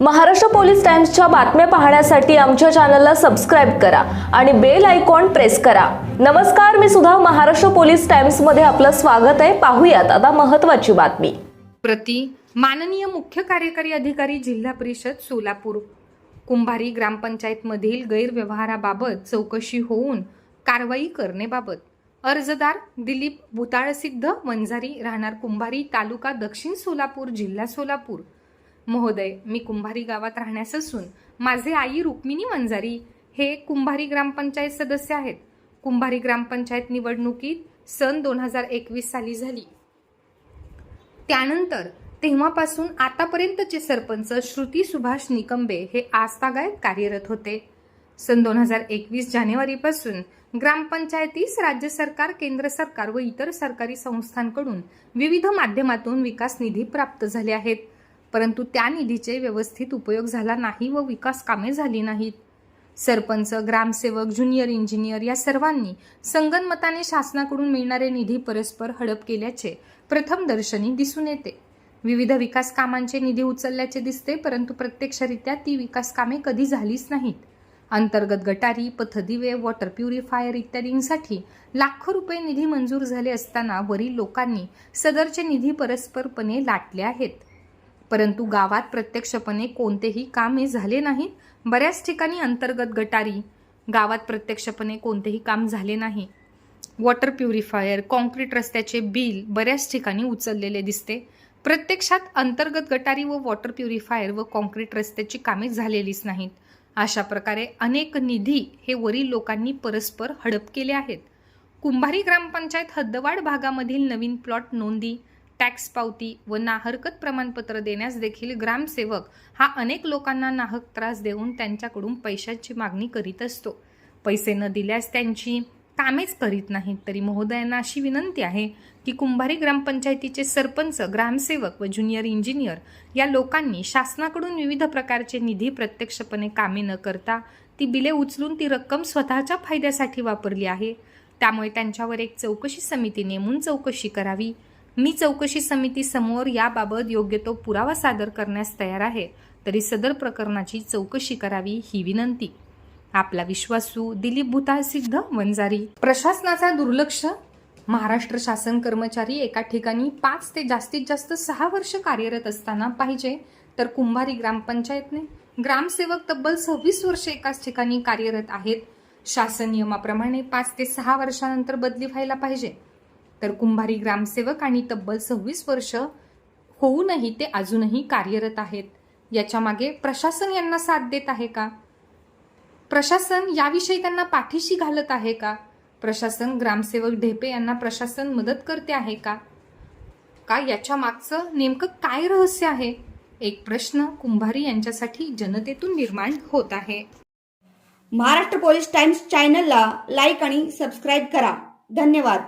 Maharashtra police टाइम्सच्या बातम्या पाहण्यासाठी आमच्या चॅनलला सबस्क्राईब करा आणि बेल आयकॉन प्रेस करा. नमस्कार मी सुद्धा महाराष्ट्र पोलीस टाइम्समध्ये आपलं स्वागत आहे. पाहूयात आता महत्वाची बातमी. प्रति माननीय मुख्य कार्यकारी अधिकारी जिल्हा परिषद सोलापूर. कुंभारी ग्रामपंचायतमधील गैरव्यवहाराबाबत चौकशी होऊन कारवाई करण्याबाबत. अर्जदार दिलीप भुताळसिद्ध वंजारी राहणार कुंभारी तालुका दक्षिण सोलापूर जिल्हा सोलापूर. महोदय मी कुंभारी गावात राहण्यास असून माझे आई रुक्मिणी वंजारी हे कुंभारी ग्रामपंचायत सदस्य आहेत. कुंभारी ग्रामपंचायत निवडणुकीत सन दोन हजार एकवीस साली झाली. त्यानंतर तेव्हापासून आतापर्यंतचे सरपंच श्रुती सुभाष निकंबे हे आस्थागायत कार्यरत होते. सन दोन हजार एकवीस जानेवारीपासून ग्रामपंचायतीस राज्य सरकार केंद्र सरकार व इतर सरकारी संस्थांकडून विविध माध्यमातून विकास निधी प्राप्त झाले आहेत. परंतु त्या निधीचे व्यवस्थित उपयोग झाला नाही व विकास कामे झाली नाहीत. सरपंच ग्रामसेवक ज्युनियर इंजिनियर या सर्वांनी संगनमताने शासनाकडून मिळणारे निधी परस्पर हडप केल्याचे प्रथमदर्शनी दिसून येते. विविध विकास कामांचे निधी उचलल्याचे दिसते परंतु प्रत्यक्षरित्या ती विकास कामे कधी झालीच नाहीत. अंतर्गत गटारी पथदिवे वॉटर प्युरिफायर इत्यादींसाठी लाखो रुपये निधी मंजूर झाले असताना वरील लोकांनी सदरचे निधी परस्परपणे लाटले आहेत. परंतु गावात प्रत्यक्षपणे कोणतेही कामे झाले नाहीत. बऱ्याच ठिकाणी अंतर्गत गटारी गावात प्रत्यक्षपणे कोणतेही काम झाले नाही. वॉटर प्युरिफायर कॉन्क्रीट रस्त्याचे बिल बऱ्याच ठिकाणी उचललेले दिसते. प्रत्यक्षात अंतर्गत गटारी व वॉटर प्युरिफायर व कॉन्क्रीट रस्त्याची कामे झालेलीच नाहीत. अशा प्रकारे अनेक निधी हे वरील लोकांनी परस्पर हडप केले आहेत. कुंभारी ग्रामपंचायत हद्दवाड भागामधील नवीन प्लॉट नोंदी टॅक्स पावती व नाहरकत प्रमाणपत्र देण्यास देखील ग्रामसेवक हा अनेक लोकांना नाहक त्रास देऊन त्यांच्याकडून पैशाची मागणी करीत असतो. पैसे न दिल्यास त्यांची कामेच करीत नाहीत. तरी महोदयांना अशी विनंती आहे की कुंभारी ग्रामपंचायतीचे सरपंच ग्रामसेवक व ज्युनियर इंजिनियर या लोकांनी शासनाकडून विविध प्रकारचे निधी प्रत्यक्षपणे कामे न करता ती बिले उचलून ती रक्कम स्वतःच्या फायद्यासाठी वापरली आहे. त्यामुळे त्यांच्यावर एक चौकशी समिती नेमून चौकशी करावी. मी चौकशी समिती समोर याबाबत योग्य तो पुरावा सादर करण्यास तयार आहे तरी सदर प्रकरणाची चौकशी करावी ही विनंती. आपला विश्वासू दिलीप भुताळ सिद्ध वंजारी प्रशासनाचा दुर्लक्ष? महाराष्ट्र शासन कर्मचारी एका ठिकाणी पाच ते जास्तीत जास्त सहा वर्ष कार्यरत असताना पाहिजे तर कुंभारी ग्रामपंचायतने. ग्रामसेवक तब्बल सव्वीस वर्ष एकाच ठिकाणी कार्यरत आहेत. शासन नियमाप्रमाणे पाच ते सहा वर्षानंतर बदली व्हायला पाहिजे. तर कुंभारी ग्रामसेवक आणि तब्बल सव्वीस वर्ष होऊनही ते अजूनही कार्यरत आहेत. याच्या मागे प्रशासन यांना साथ देत आहे का? प्रशासन याविषयी त्यांना पाठीशी घालत आहे का? प्रशासन ग्रामसेवक ढेपे यांना प्रशासन मदत करते आहे का? का याच्या मागचं नेमकं काय रहस्य आहे? एक प्रश्न कुंभारी यांच्यासाठी जनतेतून निर्माण होत आहे. महाराष्ट्र पोलीस टाइम्स चॅनलला लाईक आणि सबस्क्राईब करा. धन्यवाद.